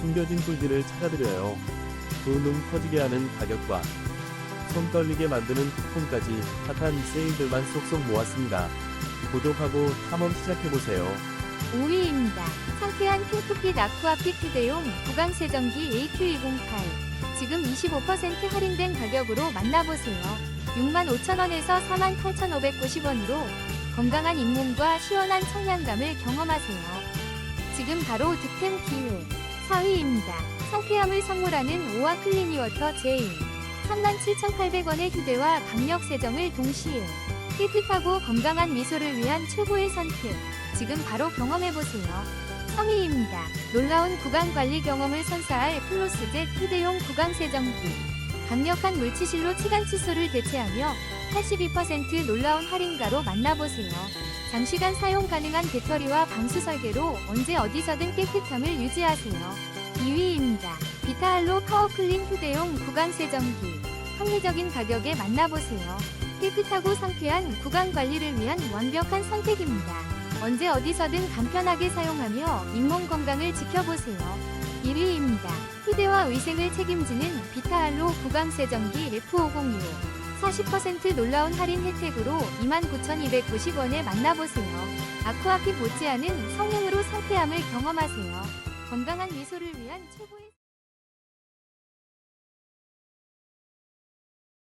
숨겨진 꿀들을 찾아드려요. 두눈 터지게 하는 가격과 손 떨리게 만드는 쿠폰까지 핫한 세일들만 쏙쏙 모았습니다. 구독하고 탐험 시작해보세요. 5위입니다. 상쾌한 핑크빛 아쿠아핏 휴대용 구강 세정기 AQ208. 지금 25% 할인된 가격으로 만나보세요. 65,000원에서 48,590원으로 건강한 잇몸과 시원한 청량감을 경험하세요. 지금 바로 득템 기회. 4위입니다. 상쾌함을 선물하는 오아 클리니워터 제일. 37,800원의 휴대와 강력 세정을 동시에 깨끗하고 건강한 미소를 위한 최고의 선택. 지금 바로 경험해보세요. 3위입니다. 놀라운 구강 관리 경험을 선사할 플로스젯 휴대용 구강 세정기. 강력한 물치실로 치간 칫솔을 대체하며 82% 놀라운 할인가로 만나보세요. 장시간 사용 가능한 배터리와 방수 설계로 언제 어디서든 깨끗함을 유지하세요. 2위입니다. 비타할로 파워클린 휴대용 구강 세정기. 합리적인 가격에 만나보세요. 깨끗하고 상쾌한 구강 관리를 위한 완벽한 선택입니다. 언제 어디서든 간편하게 사용하며 잇몸 건강을 지켜보세요. 1위입니다. 휴대와 위생을 책임지는 비타알로 구강 세정기 F506. 40% 놀라운 할인 혜택으로 29,290원에 만나보세요. 아쿠아핏 못지않은 성능으로 상쾌함을 경험하세요. 건강한 미소를 위한 최고의